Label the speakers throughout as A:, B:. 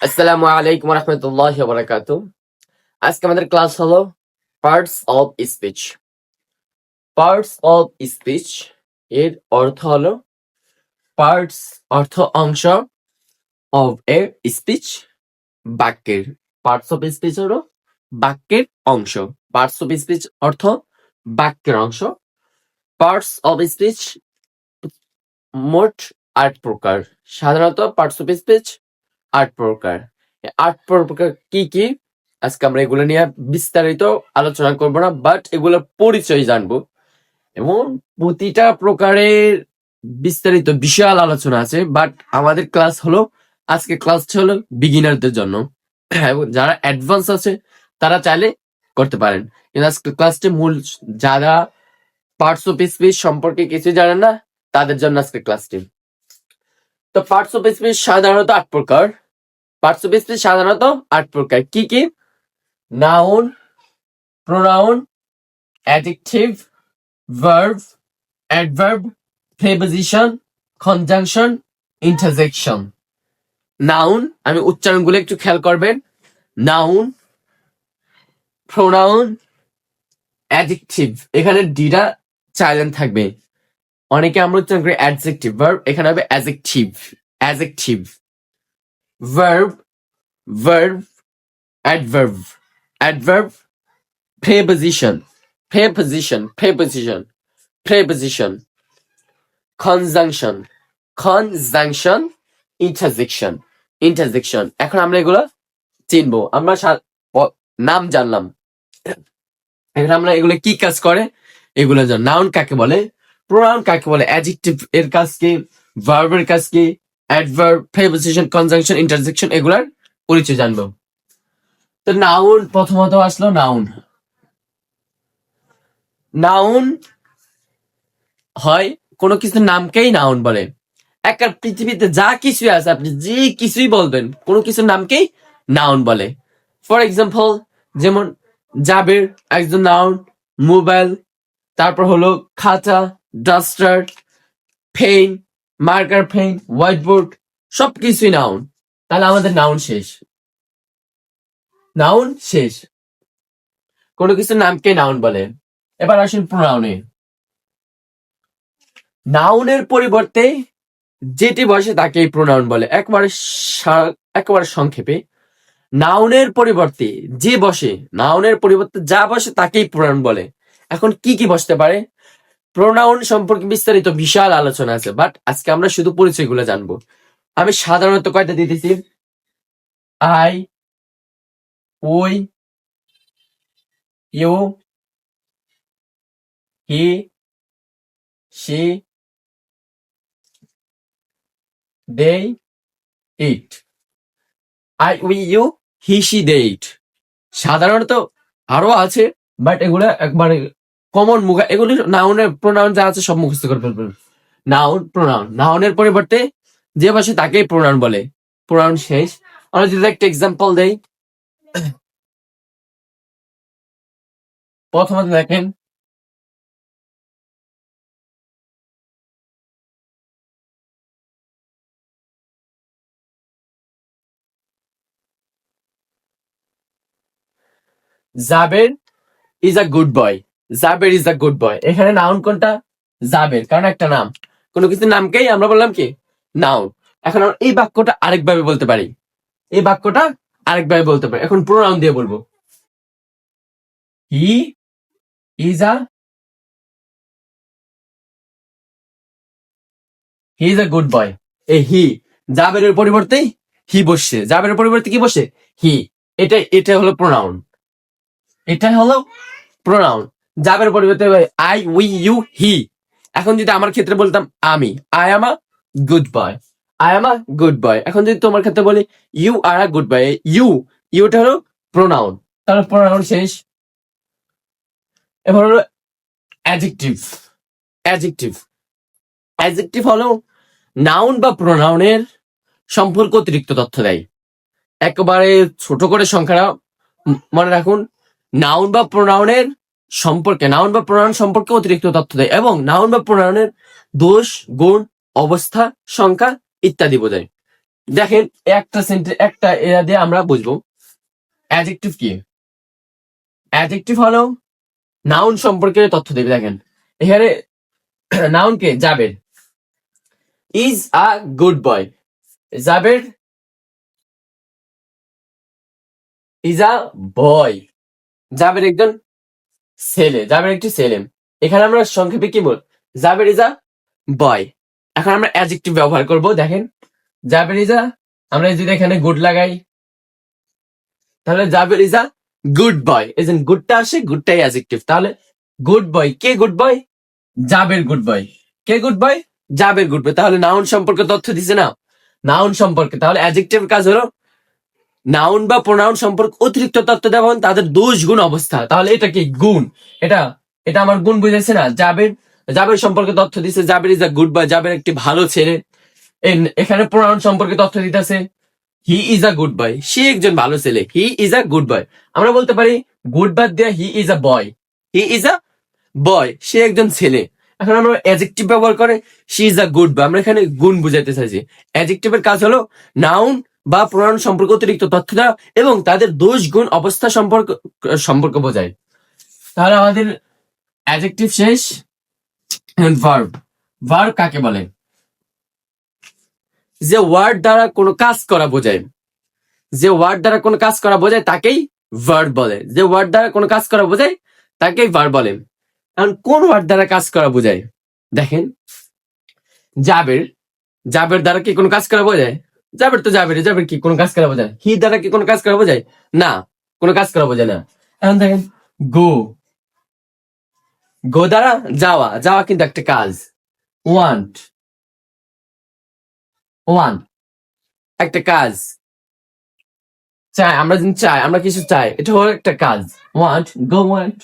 A: আসসালামু আলাইকুম রহমতুল্লাহ বারাকাতু। আজকে আমাদের ক্লাস হলো parts of speech parts of speech এর অর্থ হলো পার্টস অর্থ অংশ অফ এ স্পিচ বাক্যের। পার্টস অফ স্পিচ হলো বাক্যের অংশ। পার্টস অফ স্পিচ অর্থ বাক্যের অংশ। পার্টস অফ স্পিচ মোট আট প্রকার। সাধারণত পার্টস অফ স্পিচ আট প্রকার। আট প্রকার কি কি? আজকে আমরা এগুলো নিয়ে বিস্তারিত আলোচনা করব না বাট এগুলোর পরিচয় জানব। এবং প্রতিটা প্রকারের বিস্তারিত বিশাল আলোচনা আছে বাট আমাদের ক্লাস হলো, আজকে ক্লাস হলো বিগিনারদের জন্য। যারা অ্যাডভান্স আছে, তারা চাইলে করতে পারেন। কিন্তু আজকে ক্লাসটি মূল যারা পার্টস অফ স্পিচ সম্পর্কে কিছু জানেন না, তাদের জন্য আজকে ক্লাসটি তো পার্টস অফ স্পিচ সাধারণত আট প্রকার। পার্টস অফ স্পিচ সাধারণত আট প্রকার। কি কি? Noun pronoun adjective verb adverb preposition conjunction interjection noun আমি উচ্চারণগুলো একটু খেয়াল করবেন। নাউন প্রোনাউন অ্যাডজেক্টিভ এখানে ডিটা চাইলেন্ট থাকবে। অনেকে আমরা উচ্চারণ করি অ্যাডজেক্টিভ ভার্ব এখানে হবে adjective adjective verb verb adverb adverb preposition ফে পজিশন ফে position preposition conjunction conjunction interjection interjection এখন আমরা এগুলো চিনব। আমরা নাম জানলাম। এখন আমরা এগুলো কি কাজ করে? এগুলো নাউন কাকে বলে? প্রোনাউন কাকে বলে? অ্যাডজেক্টিভ এর কাজ কি ভার্বের কাজ কি অ্যাডভার্ব প্রেপোজিশন কনজাংশন ইন্টারজেকশন এগুলার পরিচয় জানব। তো নাউন প্রথমত আসলো নাউন নাউন হয় কোনো কিছুর নামকেই নাউন বলে। একটা পৃথিবীতে যা কিছু আছে, আপনি যে কিছুই বলবেন, কোনো কিছুর নামকেই নাউন বলে। ফর এক্সাম্পল যেমন জাবের একজন নাউন মোবাইল তারপর হলো খাতা duster pen marker pen white board সবকিছুই নাউন তাহলে আমাদের নাউন শেষ। নাউন শেষ। কোনো কিছুর নামকে নাউন বলে। এবার আসুন প্রোনাউনে নাউনের পরিবর্তে যেটি বসে তাকেই প্রোনাউন বলে। একবারে একেবারে সংক্ষেপে। নাউনের পরিবর্তে যে বসে নাউনের পরিবর্তে যা বসে তাকেই প্রোনাউন বলে। এখন কি কি বসতে পারে? প্রোনাউন সম্পর্কে বিস্তারিত বিশাল আলোচনা আছে বাট আজকে আমরা শুধু পরিচয়গুলো জানব। আমি সাধারণত কয়টা দিতেছি I we, you, he she they it. I we, you, he she they it. সাধারণত আরও আছে বাট এগুলো একবারে কমন মুখা, এগুলি নাউনের প্রোনাউন যা আছে সব মুখস্থ করে ফেলবেন। নাউন প্রোনাউন নাউনের পরিবর্তে যে ভাষা তাকেই প্রোনাউন বলে। প্রোনাউন শেষ। আমরা যদি একটা এক্সাম্পল দেই। প্রথমত দেখেন। Jaber is a good boy Jaber is a good boy এখানে নাউন কোনটা? জাবের কারণ একটা নাম। কোনো কিছু নামকেই আমরা বললাম কি? নাউন এখন আমরা এই বাক্যটা আরেকভাবে বলতে পারি। এই বাক্যটা আরেকভাবে বলতে পারি। এখন প্রোনাউন দিয়ে বলব। He is a he is a good boy এই হি জাবেরের পরিবর্তে হি বসছে। জাবেরের পরিবর্তে কি বসে? হি এটা এটা হলো প্রোনাউন এটা হলো প্রোনাউন জাবের পরিবর্তে আই উই ইউ হি এখন যদি আমার ক্ষেত্রে বলতাম, আমি। I am a good boy I am a good boy এখন যদি তোমার ক্ষেত্রে বলি you are a good boy you Yuta হলো প্রোনাউন তাহলে প্রোনাউন শেষ। এবার হলো অ্যাডজেক্টিভ অ্যাডজেক্টিভ অ্যাডজেক্টিভ হলো নাউন বা প্রোনাউনের সম্পর্ক অতিরিক্ত তথ্য দেয়। একেবারে ছোট করে সংখ্যাটা মনে রাখুন। নাউন বা প্রোনাউনের সম্পর্কে, নাউন বা প্রোনাউন সম্পর্কে অতিরিক্ত তথ্য দেয় এবং নাউন বা প্রোনাউনের দোষ, গুণ, অবস্থা, সংখ্যা ইত্যাদি বোঝায়। দেখেন, একটা সেন্টে একটা এরা দিয়ে আমরা বুঝব। অ্যাডজেক্টিভ কি? অ্যাডজেক্টিভ হলো নাউন সম্পর্কে তথ্য দেবে। দেখেন, এখানে noun K? Jaber. Is a good boy Jaber is a boy Jaber একজন ছেলে জাবের একটি ছেলে এখানে আমরা সংক্ষেপে কি বল জাবের ইজ, বয়। এখন আমরা অ্যাডজেক্টিভ ব্যবহার করব, দেখেন। জাবের ইজ, আমরা যদি এখানে গুড লাগাই। তাহলে জাবের ইজ গুড বয় এই যে গুডটা আসে গুডটাই অ্যাডজেক্টিভ তাহলে গুড বয় কে good boy Jaber good boy কে good boy Jaber good boy তাহলে নাউন সম্পর্কে তথ্য দিছে না। নাউন সম্পর্কে। তাহলে অ্যাডজেক্টিভ কাজ হলো নাউন বা প্রোনাউন সম্পর্কে অতিরিক্ত তথ্য দেওয়া তাদের দোষ গুণ অবস্থা। তাহলে এটা কি গুণ? এটা এটা আমার গুণ বুঝেছে না। জাবের জাবের সম্পর্কে তথ্য দিছে, Jaber is a good boy Jaber একটি ভালো ছেলে। এখানে প্রোনাউন সম্পর্কে তথ্য দিতেছে হি ইজ আ গুড বয় সে একজন ভালো ছেলে। হি ইজ আ গুড বয় আমরা বলতে পারি গুড বাদ দেয়া হি is a boy he is a বয় সে একজন ছেলে। এখন আমরা অ্যাডজেক্টিভ ব্যবহার করে she is a good boy আমরা এখানে গুণ বুঝাইতে চাইছি। অ্যাডজেক্টিভের কাজ হলো নাউন বা প্রোনাউন সম্পর্কে অতিরিক্ত তথ্য দেওয়া এবং তাদের দোষ গুণ অবস্থা সম্পর্ক সম্পর্ক বোঝায়। তাহলে আমাদের অ্যাডজেক্টিভ শেষ ভার্ব ভার্ব কাকে বলে? যে ওয়ার্ড দ্বারা কোনো কাজ করা বোঝায়। যে ওয়ার্ড দ্বারা কোনো কাজ করা বোঝায়, তাকেই ভার্ব বলে। যে ওয়ার্ড দ্বারা কোনো কাজ করা বোঝায়, তাকেই ভার্ব বলে। এখন কোন ওয়ার্ড দ্বারা কাজ করা বোঝায়? দেখেন। জাবের। জাবের দ্বারা কি কোনো কাজ করা বোঝায়? জাবের তো জাবের জাবের কি? কোনো কাজ করা বোঝায়? হি দ্বারা কি কোনো কাজ করা বোঝায়? না, কোনো কাজ করা বোঝায় না। এখন দেখেন, গো। গো দ্বারা যাওয়া যাওয়া কিন্তু একটা কাজ। ওয়ান্ট ওয়ান একটা কাজ। চাই, আমরা যদি চাই, আমরা কিছু চাই, এটা হলো একটা কাজ। ওয়ান্ট গো ওয়ান্ট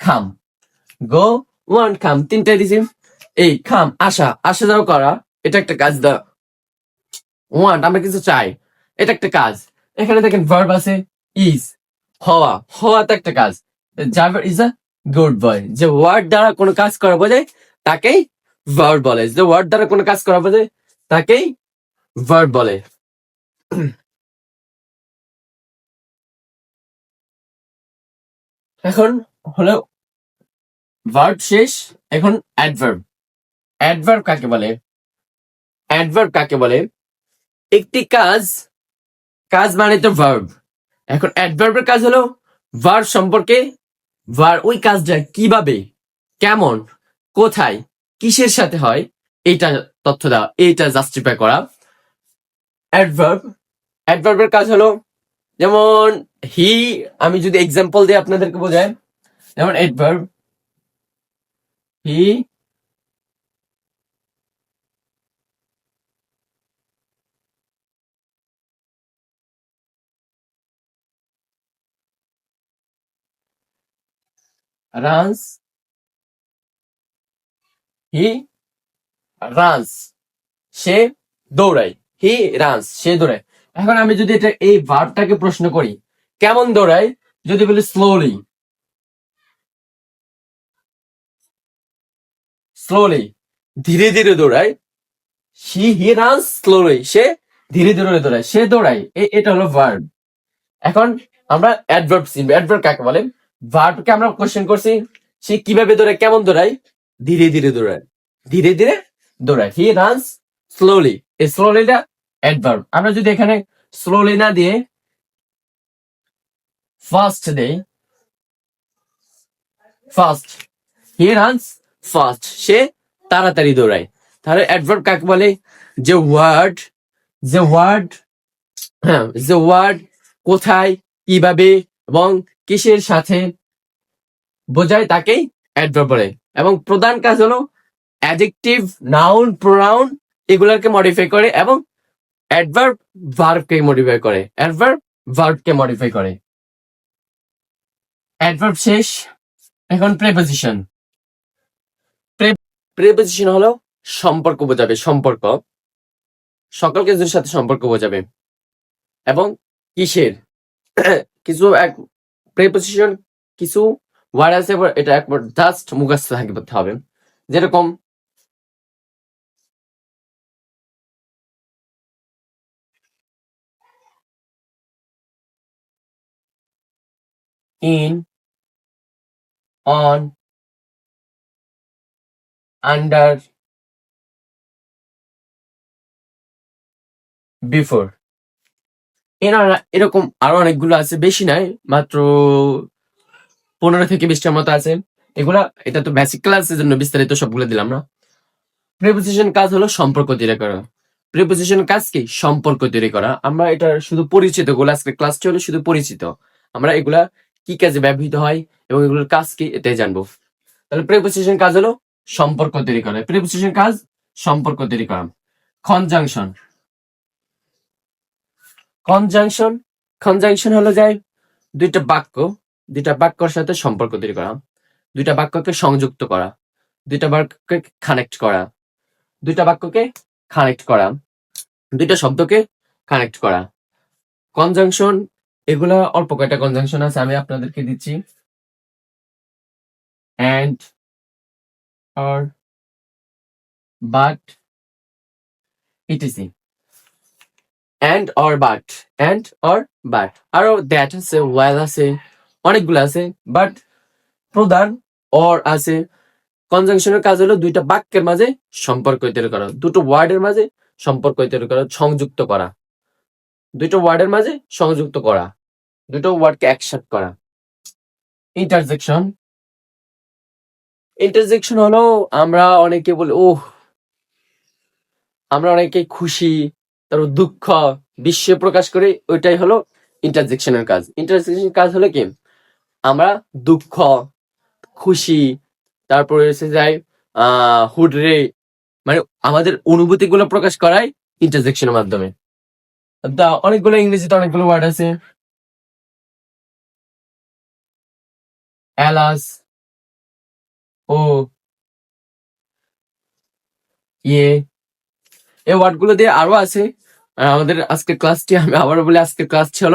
A: খাম গো ওয়ান্ট খাম তিনটা দিছি। এই খাম আশা আশা যাওয়া করা। এটা একটা কাজ দা ওয়ান্ট আমরা কিছু চাই, এটা একটা কাজ। এখানে দেখেন ভার্ব আছে ইজ হওয়া। হওয়া তো একটা কাজ। জাভার ইজ আ গুড বয় যে ওয়ার্ড দ্বারা কোনো কাজ করা বোঝায়, তাকেই ভার্ব বলে। যে ওয়ার্ড দ্বারা কোনো কাজ করা বোঝায়, তাকেই ভার্ব বলে। এখন হলো ভার্ব শেষ, এখন অ্যাডভার্ব অ্যাডভার্ব কাকে বলে? অ্যাডভার্ব কাকে বলে? একটি কাজ কাজ মানে তো ভার্ব এখন অ্যাডভার্বের কাজ হলো ভার্ব সম্পর্কে ভার ওই কাজটা কীভাবে, কেমন, কোথায়, কিসের সাথে হয়, এইটা তথ্য দেওয়া এইটা জাস্টিফাই করা। অ্যাডভার্ব অ্যাডভার্বের কাজ হলো, যেমন হি আমি যদি এক্সাম্পল দিই আপনাদেরকে বোঝায় যেমন adverb he runs he runs সে দৌড়ায় হি রানস সে দৌড়ায়। এখন আমি যদি এটা, এই ভার্বটাকে প্রশ্ন করি, কেমন দৌড়ায়? যদি বলি স্লোলি স্লোলি ধীরে ধীরে দৌড়ায় সি হি রানস স্লোলি সে ধীরে ধীরে দৌড়ায় সে দৌড়ায় এটা হলো ভার্ব এখন আমরা অ্যাডভার্ব অ্যাডভার্ব কাকে বলে? ভার্বকে আমরা কোশ্চেন করছি, সে কীভাবে দৌড়ায়, কেমন দৌড়ায়? ধীরে ধীরে দৌড়ায়। ধীরে ধীরে দৌড়ায়। হি রানস স্লোলি এই স্লোলিটা অ্যাডভার্ব আমরা যদি এখানে স্লোলি না দিয়ে ফাস্ট দেই ফাস্ট হি রানস ফাস্ট সে তাড়াতাড়ি দৌড়ায়। তাহলে অ্যাডভার্ব কাকে বলে? যে ওয়ার্ড যে ওয়ার্ড হ্যাঁ যে ওয়ার্ড কোথায়, কীভাবে এবং কিসের সাথে? বোঝায় তাকেই অ্যাডভার্ব বলে এবং প্রধান কাজ হলো অ্যাডজেক্টিভ নাউন প্রোনাউন এগুলাকে মডিফাই করে এবং অ্যাডভার্ব ভার্বকে মডিফাই করে। অ্যাডভার্ব ভার্বকে মডিফাই করে। অ্যাডভার্ব শেষ। এখন প্রেপোজিশন প্রেপোজিশন হলো সম্পর্ক বোঝাবে, সম্পর্ক। সকল কিছুর সাথে সম্পর্ক বোঝাবে। এবং কিসের? কিছু এক প্রেপোজিশন কিছু ওয়ার্ড আছে এটা একবার জাস্ট মুখাস্ত থাকতে হবে। যেরকম ইন অন আন্ডার বিফোর এনারা এরকম আরও অনেকগুলো আছে, বেশি নাই, মাত্র পনেরো থেকে বিশটার মতো আছে। এগুলা, এটা তো বেসিক ক্লাসের জন্য বিস্তারিত সবগুলো দিলাম না। প্রিপোজিশন কাজ হলো সম্পর্ক তৈরি করা। প্রিপোজিশন কাজ কি? সম্পর্ক তৈরি করা। আমরা এটা শুধু পরিচিত, গুলো আজকে ক্লাসটি হলো শুধু পরিচিত। আমরা এগুলা কি কাজে ব্যবহৃত হয় এবং এগুলোর কাজ কি, এটাই জানব। তাহলে প্রিপোজিশন কাজ হলো সম্পর্ক তৈরি করা। প্রিপোজিশন কাজ, সম্পর্ক তৈরি করা। কনজাংশন কনজাংশন কনজাংশন হলো যায় দুইটা বাক্য, দুইটা বাক্যর সাথে সম্পর্ক তৈরি করা। দুইটা বাক্যকে সংযুক্ত করা। দুইটা বাক্যকে কানেক্ট করা। দুইটা বাক্যকে কানেক্ট করা। দুইটা শব্দকে কানেক্ট করা। কনজাংশন এগুলা অল্প কয়টা কনজাংশন আছে আমি আপনাদেরকে দিচ্ছি। And or but etc and or but and or but আরও দ্যাট আছে ওয়েল আছে, অনেকগুলো আছে বাট প্রধান অর আছে। কনজাংশনের কাজ হলো দুইটা বাক্যের মাঝে সম্পর্ক তৈরি করা। দুটো ওয়ার্ডের মাঝে সম্পর্ক তৈরি করা, সংযুক্ত করা। দুটো ওয়ার্ডের মাঝে সংযুক্ত করা। দুটো ওয়ার্ডকে একসাথে করা। ইন্টারজেকশন ইন্টারজেকশন হলো আমরা অনেকে বলি, ওহ, আমরা অনেকে খুশি তারপর দুঃখ বিশ্বে প্রকাশ করে, ওইটাই হলো ইন্টারজেকশনের কাজ। ইন্টারজেকশনের কাজ হলো কি? আমরা দুঃখ, খুশি, তারপরে এসে যাই, আহ হুডরে মানে আমাদের অনুভূতি গুলো প্রকাশ করাই ইন্টারজেকশনের মাধ্যমে। তা অনেকগুলো ইংরেজিতে অনেকগুলো ওয়ার্ড আছে। অ্যালাস, ও ইয়ে এই ওয়ার্ডগুলো দিয়ে আরও আছে। আমাদের আজকের ক্লাসটি আমি আবার বলি, আজকের ক্লাস ছিল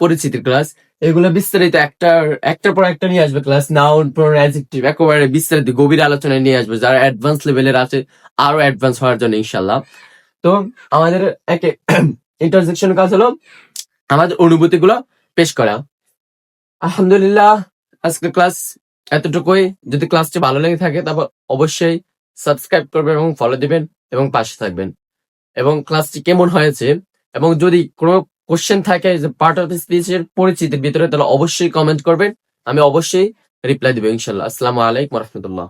A: পরিচিতির ক্লাস এগুলো বিস্তারিত একটা একটার পর একটা নিয়ে আসবে ক্লাস নাউন প্রোনাউন অ্যাডজেক্টিভ একেবারে বিস্তারিত, গভীর আলোচনায় নিয়ে আসবে, যারা অ্যাডভান্স লেভেলের আছে, আরও অ্যাডভান্স হওয়ার জন্য ইনশাল্লাহ তো আমাদের একে ইন্টারজেকশন কাজ হলো, আমাদের অনুভূতিগুলো পেশ করা। আলহামদুলিল্লাহ, আজকের ক্লাস এতটুকুই। যদি ক্লাসটি ভালো লেগে থাকে তারপর অবশ্যই সাবস্ক্রাইব করবেন এবং ফলো দিবেন এবং পাশে থাকবেন। এবং ক্লাসটি কেমন হয়েছে? এবং যদি কোনো কোশ্চেন থাকে যে পার্ট অফ স্পিচ এর পরিচিতির ভিতরে, তাহলে অবশ্যই কমেন্ট করবেন। আমি অবশ্যই রিপ্লাই দেবো ইনশাল্লাহ আসসালামু আলাইকুম রহমতুল্লাহ।